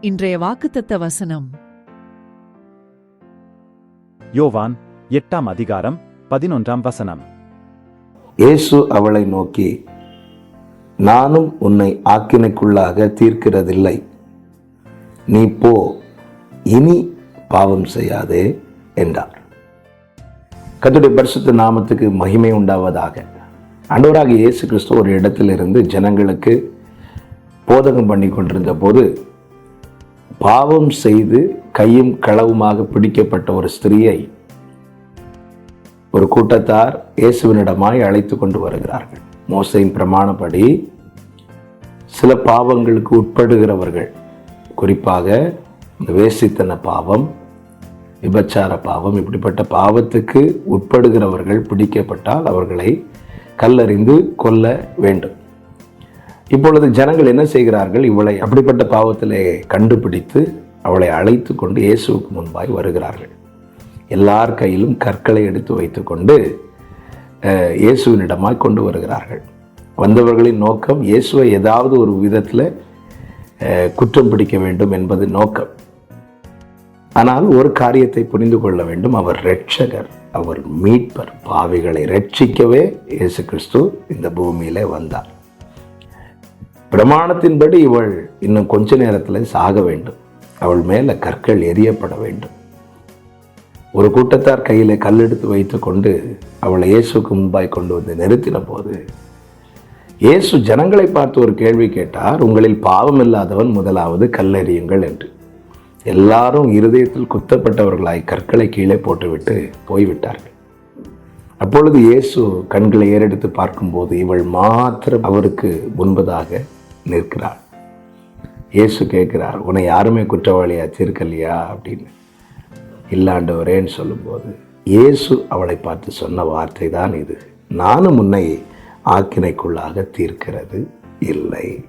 இன்றைய வாக்குத்தத்த வசனம். யோவான் எட்டாம் அதிகாரம் பதினொன்றாம் வசனம். இயேசு அவளை நோக்கி நானும் உன்னை ஆக்கினைக்குள்ளாக தீர்க்கிறதில்லை. நீ போ இனி பாவம் செய்யாதே என்றார். கர்த்தருடைய பரிசுத்த நாமத்துக்கு மகிமை உண்டாவதாக. ஆண்டவராக இயேசு கிறிஸ்து ஒரு இடத்திலிருந்து ஜனங்களுக்கு போதகம் பண்ணி கொண்டிருந்த போது பாவம் செய்து கையும் களவுமாக பிடிக்கப்பட்ட ஒரு ஸ்திரியை ஒரு கூட்டத்தார் இயேசுவினிடமாய் அழைத்து கொண்டு வருகிறார்கள். மோசையின் பிரமாணப்படி சில பாவங்களுக்கு உட்படுகிறவர்கள் குறிப்பாக இந்த வேசித்தன பாவம் விபச்சார பாவம் இப்படிப்பட்ட பாவத்துக்கு உட்படுகிறவர்கள் பிடிக்கப்பட்டால் அவர்களை கல்லறிந்து கொல்ல வேண்டும். இப்பொழுது ஜனங்கள் என்ன செய்கிறார்கள்? இவளை அப்படிப்பட்ட பாவத்திலே கண்டுபிடித்து அவளை அழைத்து கொண்டு இயேசுவுக்கு முன்பாய் வருகிறார்கள். எல்லார் கையிலும் கற்களை எடுத்து வைத்துக்கொண்டு இயேசுவினிடமாய் கொண்டு வருகிறார்கள். வந்தவர்களின் நோக்கம் இயேசுவை ஏதாவது ஒரு விதத்தில் குற்றம் பிடிக்க வேண்டும் என்பது நோக்கம். ஆனால் ஒரு காரியத்தை புரிந்து கொள்ள வேண்டும். அவர் ரட்சகர் அவர் மீட்பர் பாவிகளை ரட்சிக்கவே இயேசு கிறிஸ்து இந்த பூமியிலே வந்தார். பிரமாணத்தின்படி இவள் இன்னும் கொஞ்ச நேரத்தில் சாக வேண்டும். அவள் மேலே கற்கள் எரியப்பட வேண்டும். ஒரு கூட்டத்தார் கையில் கல்லெடுத்து வைத்துக்கொண்டு அவளை இயேசுக்கு முன்பாய் கொண்டு வந்து நிறுத்தின போது இயேசு ஜனங்களை பார்த்து ஒரு கேள்வி கேட்டார் உங்களில் பாவம் இல்லாதவன் முதலாவது கல்லெறியுங்கள் என்று. எல்லாரும் இருதயத்தில் குத்தப்பட்டவர்களாய் கற்களை கீழே போட்டுவிட்டு போய்விட்டார்கள். அப்பொழுது இயேசு கண்களை ஏறெடுத்து பார்க்கும்போது இவள் மாத்திரம் அவருக்கு முன்பதாக நிற்கிறாள். இயேசு கேட்குறார் உன்னை யாருமே குற்றவாளியாக தீர்க்கலையா? அப்படின்னு. இல்லாண்டவரேன்னு சொல்லும்போது இயேசு அவளை பார்த்து சொன்ன வார்த்தை தான் இது. நானும் உன்னை ஆக்கினைக்குள்ளாக தீர்க்கிறது இல்லை.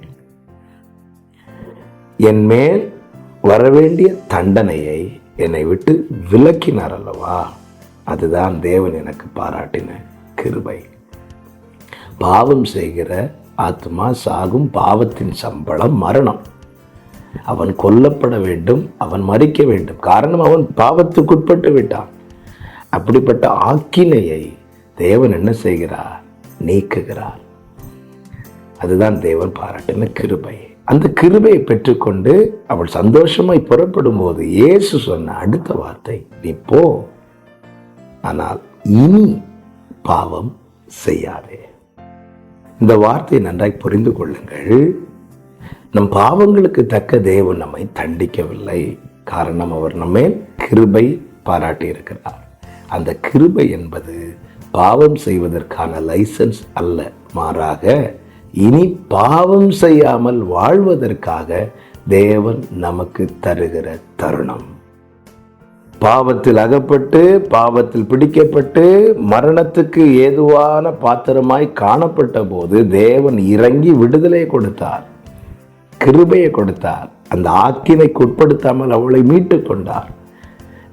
என் மேல் வரவேண்டிய தண்டனையை என்னை விட்டு விலக்கினார் அல்லவா? அதுதான் தேவன் எனக்கு பாராட்டின கிருபை. பாவம் செய்கிற ஆத்மா சாகும் பாவத்தின் சம்பளம் மரணம். அவன் கொல்லப்பட வேண்டும் அவன் மறிக்க வேண்டும். காரணம் அவன் பாவத்துக்குட்பட்டு விட்டான். அப்படிப்பட்ட ஆக்கினையை தேவன் என்ன செய்கிறார்? நீக்குகிறார். அதுதான் தேவன் பாராட்டின கிருபை. அந்த கிருபையை பெற்றுக்கொண்டு அவள் சந்தோஷமாய் புறப்படும் போது இயேசு சொன்ன அடுத்த வார்த்தை நீ போ ஆனால் இனி பாவம் செய்யாதே. இந்த வார்த்தையை நன்றாய் புரிந்து கொள்ளுங்கள். நம் பாவங்களுக்கு தக்க தேவன் நம்மை தண்டிக்கவில்லை. காரணம் அவர் நம்மை கிருபை பாராட்டி இருக்கிறார் அந்த கிருபை என்பது பாவம் செய்வதற்கான லைசன்ஸ் அல்ல. மாறாக இனி பாவம் செய்யாமல் வாழ்வதற்காக தேவன் நமக்கு தருகிற தருணம். பாவத்தில் அகப்பட்டு பாவத்தில் பிடிக்கப்பட்டு மரணத்துக்கு ஏதுவான பாத்திரமாய் காணப்பட்ட போது தேவன் இறங்கி விடுதலை கொடுத்தார் கிருபையை கொடுத்தார் அந்த ஆக்கினைக்கு உட்படுத்தாமல் அவளை மீட்டு கொண்டார்.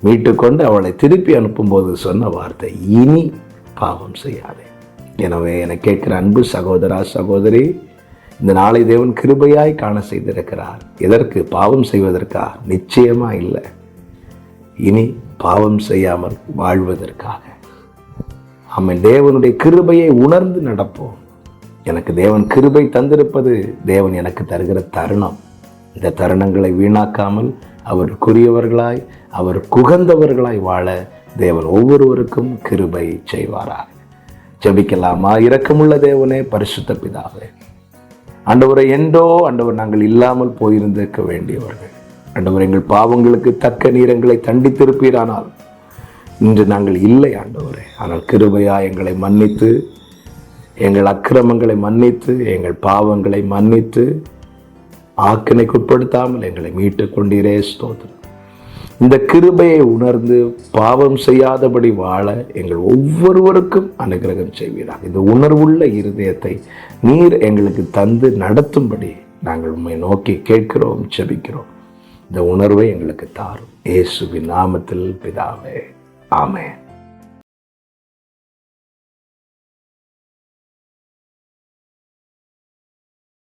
மீட்டு கொண்டு அவளை திருப்பி அனுப்பும்போது சொன்ன வார்த்தை இனி பாவம் செய்யாதே. எனவே என கேட்கிற அன்பு சகோதரா சகோதரி இந்த நாளை தேவன் கிருபையாய் காண செய்திருக்கிறார். எதற்கு? பாவம் செய்வதற்கா? நிச்சயமாக இல்லை. இனி பாவம் செய்யாமல் வாழ்வதற்காக. ஆமென். தேவனுடைய கிருபையை உணர்ந்து நடப்போம். எனக்கு தேவன் கிருபை தந்திருப்பது தேவன் எனக்கு தருகிற தருணம். இந்த தருணங்களை வீணாக்காமல் அவருக்குரியவர்களாய் அவர் குகந்தவர்களாய் வாழ தேவன் ஒவ்வொருவருக்கும் கிருபை செய்வாராக. ஜபிக்கலாமா? இரக்கமுள்ள தேவனே பரிசுத்த பிதாவே. ஆண்டவரை என்றோ ஆண்டவர் நாங்கள் இல்லாமல் போயிருந்திருக்க வேண்டியவர்கள். ஆண்டவர் எங்கள் பாவங்களுக்கு தக்க நீரங்களை தண்டித்திருப்பீரானால் இன்று நாங்கள் இல்லை ஆண்டவரே. ஆனால் கிருபையா எங்களை மன்னித்து எங்கள் அக்கிரமங்களை மன்னித்து எங்கள் பாவங்களை மன்னித்து ஆக்கினைக்குட்படுத்தாமல் எங்களை மீட்டு கொண்டீரே ஸ்தோத்திரம். இந்த கிருபையை உணர்ந்து பாவம் செய்யாதபடி வாழ எங்கள் ஒவ்வொருவருக்கும் அனுகிரகம் செய்வீராக. இந்த உணர்வுள்ள இருதயத்தை நீர் எங்களுக்கு தந்து நடத்தும்படி நாங்கள் உண்மை நோக்கி கேட்கிறோம் செபிக்கிறோம். இந்த உணர்வை எங்களுக்கு தாரும். இயேசுவின் நாமத்தில் பிதாவே. ஆமேன்.